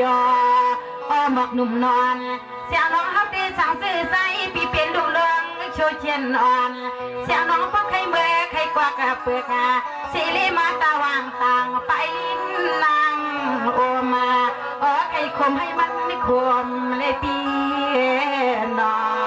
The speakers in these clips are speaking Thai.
ยอพ่อหมอกหนุ่มนอน เสียน้องเขาตีสาวสื่อใสปีเป็นดุกเลืองโชว์เชียนอ่อน เสียน้องพ่อใครเมื่อใครกว่ากระเปลือกาสิริมาตาวางต่างไปลิ้นนางโอมาอ๋อไข่คมให้มันม่คมเลยตีนอน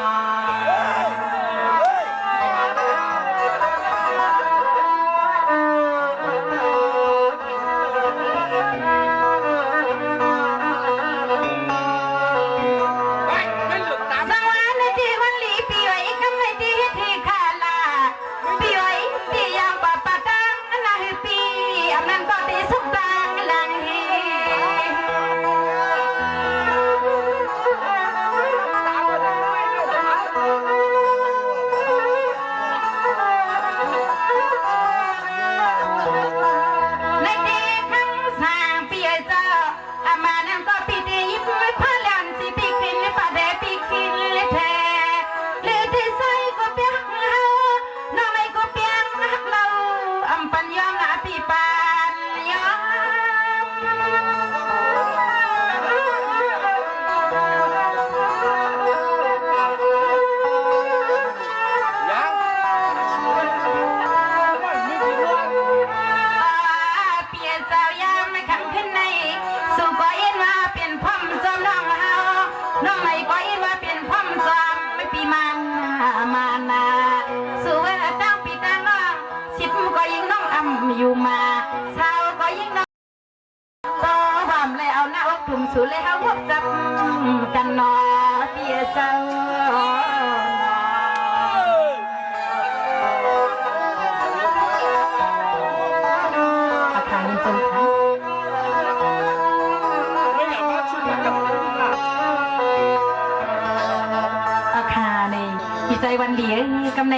วันเหลียงกำใน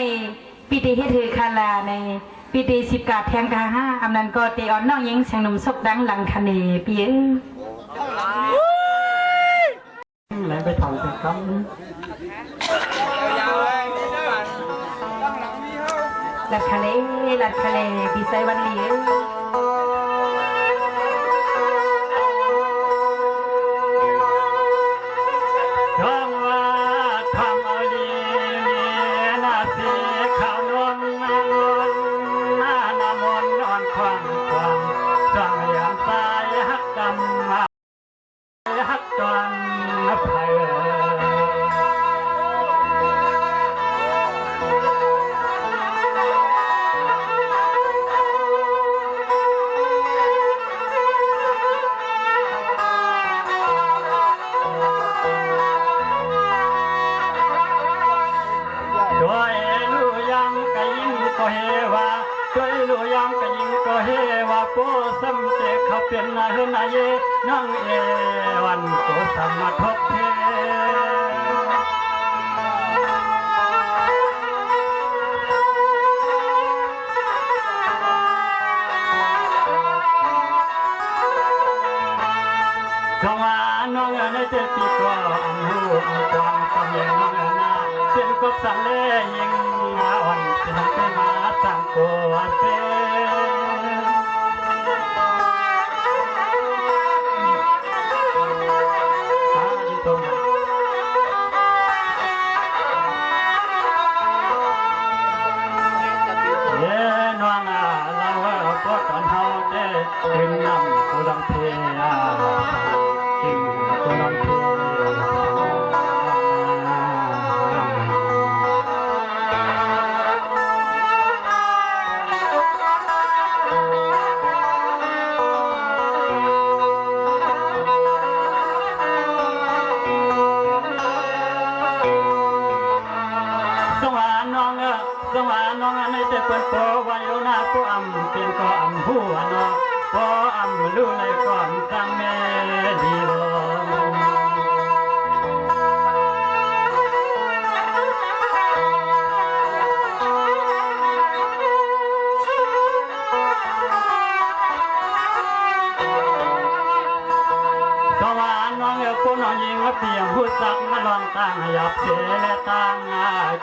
ปีเตีเทือคาลาในปีเตีสิบกาแทงกาห้าอำนันก็ตีอ่อนน้องยิงเสียงหนุ่มซกดังหลังคาเนเปียไหนไปถ่ายกักครับลังคาเลหลังคาเลปีไซวันเหลียง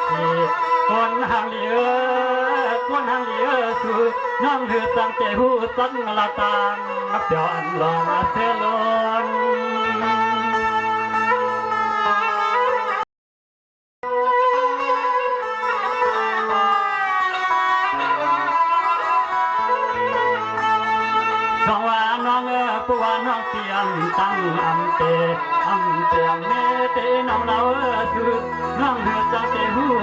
ปีคนหางเหลือคนหางเหลือสู่น้องเหือตั้งใจผู้สักละตังเปียวอันลองอาเซลน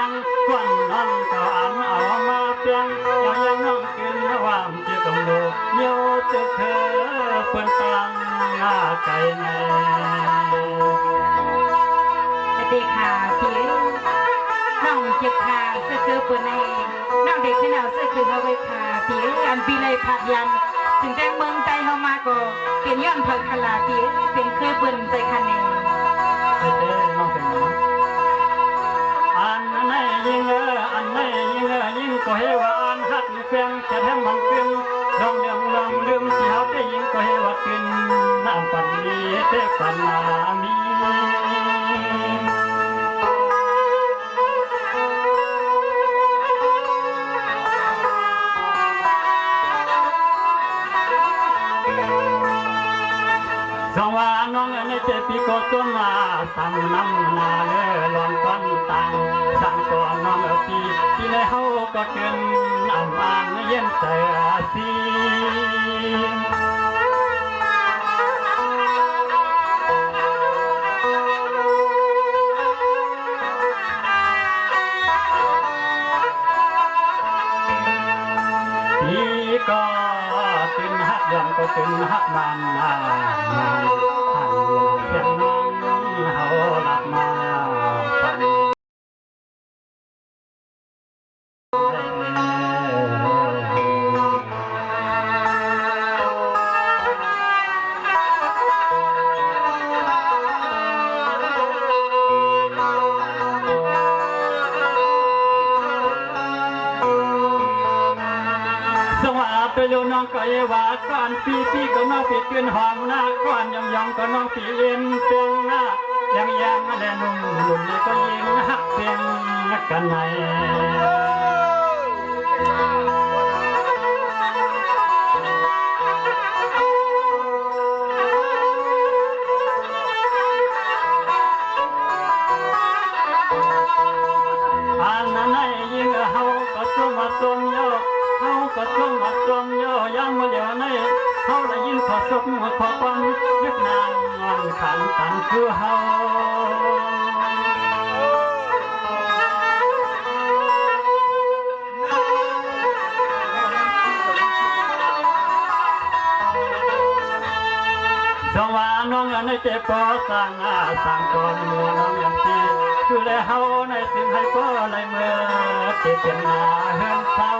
ยงก่อนน้องก็อันเอามาเปียงยังยังน้องกินวามเจ้ากำโลเยวเจ้าเคอเพิ่นกลังหน้าไก่แน่เด็กค่ะพี่น้องเจ็บค่ะเสื้อคือปืนในน้องเด็กที่หนาวเสื้อคือเอาไว้ค่ะพี่อันปีเลยผัดยันถึงแต่เมืองใจเฮามาก็เปลี่ยนย้อนเพิ่งคลาพี่เป็นเคยปืนใจคันเอง ก็เฮว่าอ่านหักเพียงจะแห้มันเพียงลองเลืมลองลืมที่เขาได้ยิงก็เฮว่ากินน้ำปันนี้เทปันนามี ว่าก่อนปีปีก็น้องปีเตือนหอมหน้าก่อนยองยองก็น้องปีเล่นเปียงหน้ายังยังแลนุ่มหนุ่มนี่ก็ยิงหักเปียงกันไหน สบขอปันยึดนานงอนขันตันคือเฮาสว่าน้องในเจ็บปอสังอาสังกอนมัวน้องยังตีคือแลเฮาในสิ่งให้ก็ในเมื่อเจ็บเป็นนาเฮือนเศร้าเรา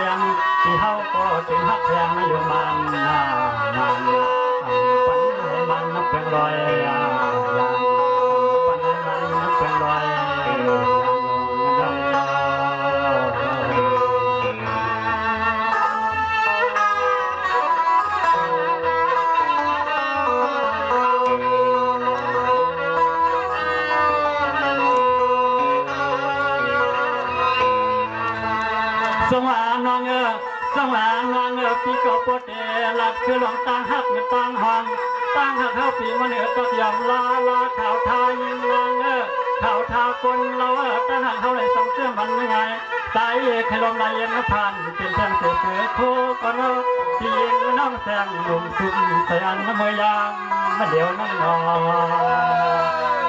พียงที่เฮาก็จึงฮักแพงอยู่มันนามันปันให้มันนับเป็นรอย เอหลับคือหลงตั้งหักในตั้งห้องตั้งหักเข้าปีมันเออตัดยำลาลาข่าวทายิงนางเออข่าวทาคนเราเออตั้งหักเข้าเลยสองเสื้อมันไม่ไงตายเอกให้ลมลายเย็นพันเป็นแทงเสือเสือโคก็เนอที่ยิงน้องแสงหนุ่มสุดใส่อันน้ำมือยางมาเดี๋ยวนั่งนอน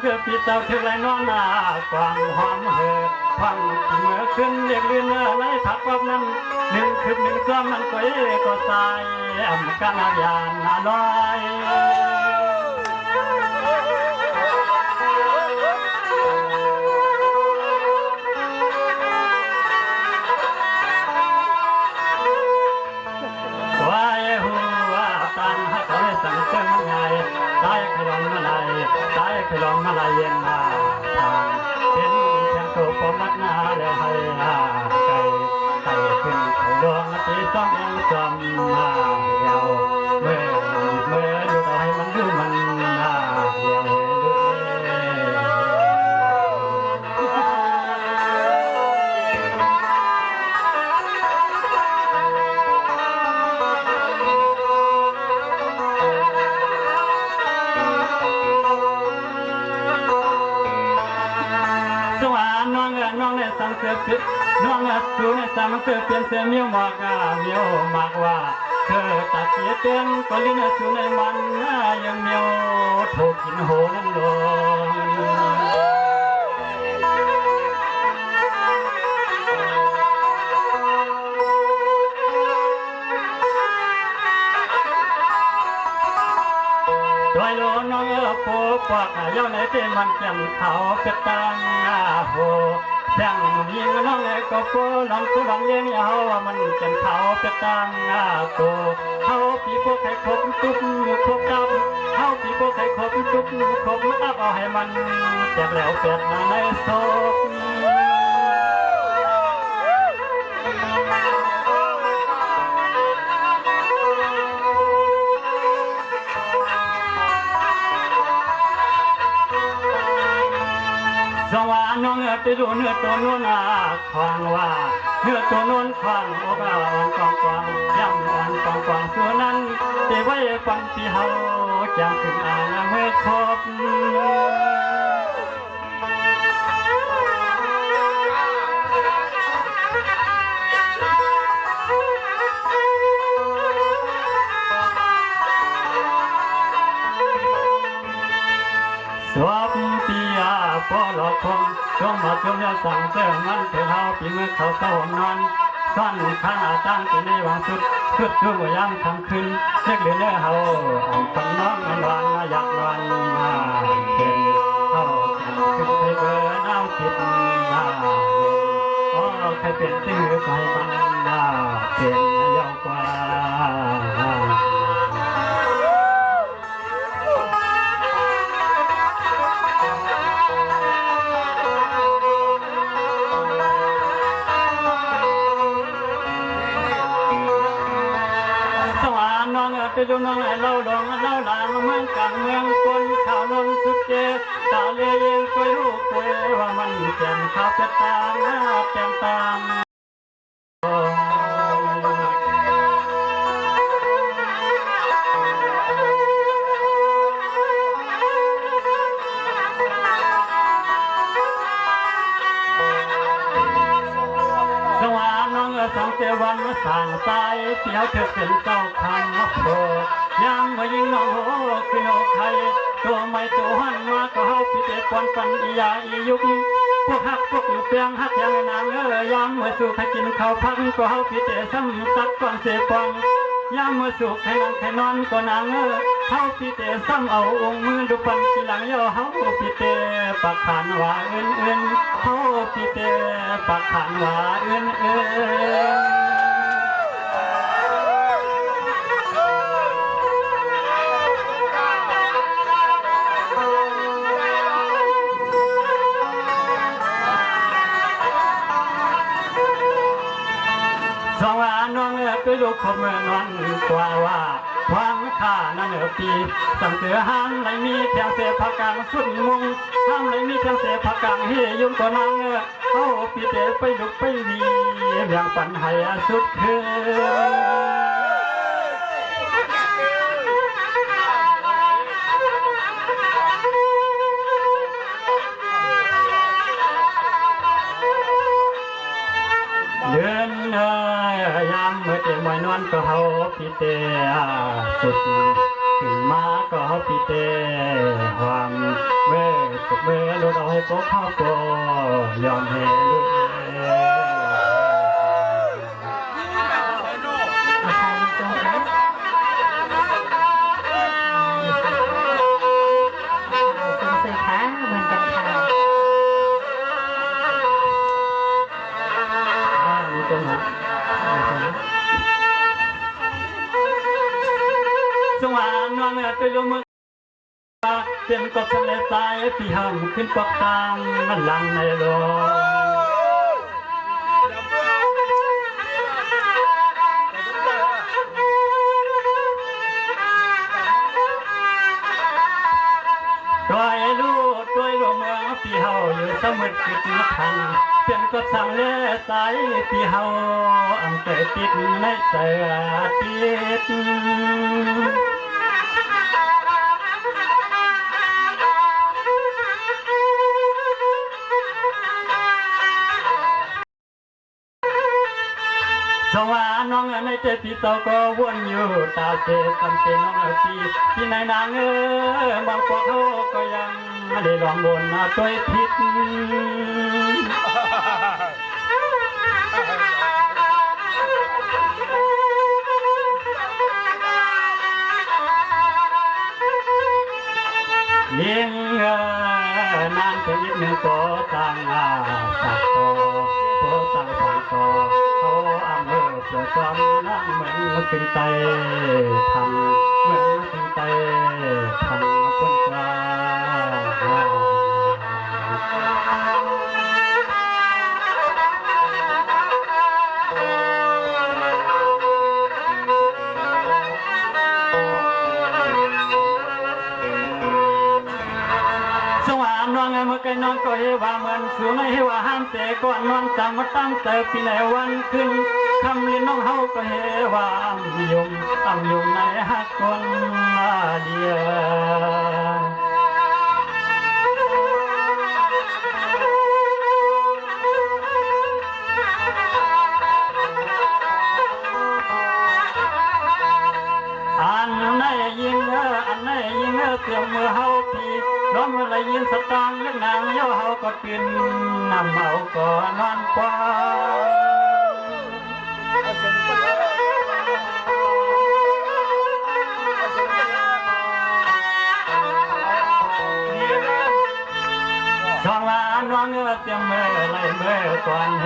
เพื่อพี่เจ้าคือไรน้องนากวางหอมเหอฟังเมื่อขึ้นเรียกเรียนื้อในผักว่านั้นหนึ่งคืบหนึ่งซ้อมนั้นก็เอก็ตายอำกันอาญาณาลอย ตายขยมาลายเย็นมาเห็นเพียงตัวปมัดหน้าแล้วให้หา องเอ๋สูในสังเสริฐเปลี่ยนเสียมิวมากามิวมากว่าเธอตัดเสียเตือนก็ลิ้นสูในมันยังมิวถูกกินโหนั่นลงโดยโลน้องเอ๋โปปากเย้าในที่มันเกี่ยมเขาเป็ดตังอาโห แสงยิงน้องเอ๋ก็โปลองกูลองเลี้ยงเอาว่ามันเป็นเขาเป็ดตั้งหน้าโกเขาปีพวกใครครบตุ๊บครบดับเขาปีพวกใครครบตุ๊บครบดับเอาให้มันแจกแล้วเป็ดนาในศพ สว่าน้องเอ๋ไปดูเนื้อตัวนู้นนาคลางว่าเนื้อตัวนู้นคลางโอกาอ่อนกองกองย่ำอ่อนกองกองส่วนนั้นเตไว้ฟังที่เฮาจางขึ้นอ่างเมื่อครบ ปอลอคงจงมาจงยาสั่งเสริมมันเถิดเฮาปีเมื่อเขาเศร้านอนซ่อนข้างอาจารย์ปีในวังสุดสุดดูว่ายามทำขึ้นเรียกเดือนเนื้อเฮาอ่อนฟังน้องมันวานอยากนอนมาเป็นเฮาขึ้นไปเบอร์น้ำคิดนาโอ้ใครเป็นตื้อใครมันนาเป็น น้องน้องไอ้เล่าดองเล่าหลางเมืองกลางเมืองคนข่าวนนสุดเจตาเลยเยงตัวลูปเวว่ามันแจ่มข้าวจะตางหน้าแจ่มตาง วันมาสั่งสายเสียวเธอเป็นเจ้าคำมาโผยังมายิงน้องโหคือโนไทยตัวไม่ตัวหันมาก็เฮาพิเตปอนปันอียาอียุกพวกฮักพวกอยู่เปียงฮักยังนางเอ้ยยามมื่อสุขให้กินข้าวพักก็เฮาพิเตซ้ำตักก่อนเสปองยามเมื่อสุขให้นั่งให้นอนก็นางเอ้ยเฮาพิเตซ้ำเอาองค์มือดูปันทีหลังย่อเฮาพิเตปักขานว่าเอื้นเอื้นเฮาพิเตปักขานว่าเอื้นเอื้น พมนอนกว่าว่าความข้านั่นเอ๋ยปีสังเสือหันไหลมีเพียงเสพกังสุดมุงห้างไหลมีเพียงเสพกังเฮยุ่งตัวนางเอ้าปีเตไปลุกไปวีเรื่องปัญหาสุดคืน นอนก็เฮาปีเตสุดถึงมาก็เฮาปีเตความเมื่อสุดเมื่อรถเอาก็เข้าก็ยอมให้ลูก ลไปลงมือเตียมกบทะเลทรายพี่ห้ามขึ้นปกตามมันลังในโลด้วยลูกด้วยลมเมืองพี่เฮาอยู่สมุทรกิจทันเป็นก็ทางเล่สายพี่เฮาอังเกตติดในใจติด องในใจพี่โตก็วนอยู่ตาเจสันเป็นน้องพี่ที่ไหนนางเออบางพวกเขาก็ยังไม่ได้ลองบนตัวผิดยิงเอ่อนานจะยิบหนึ่งโตตังอา อเสือซ้อมนั่เหมือนขึ้นไตทำเหมือนขึ้นไตทำพ้นกว่าสว่างนอนเมื่อไกลนอนก็เฮว่าเหมือนสูงในเฮว่าห้ามเตะก่อนนอนจำมาตั้งแต่ปีไหนวันขึ้น คำเรียนน้องเฮาก็เฮว่าอ่ำยมอำยมในฮักคนมาเดียวอันไหนยิงเอออันไหนยิงเออเตรียมมือเฮาพีน้องอะไรยินสตังค์ลึกนางโยเฮาก็ปินนำเอาก่อนนอนกว่าเอา ช่องลา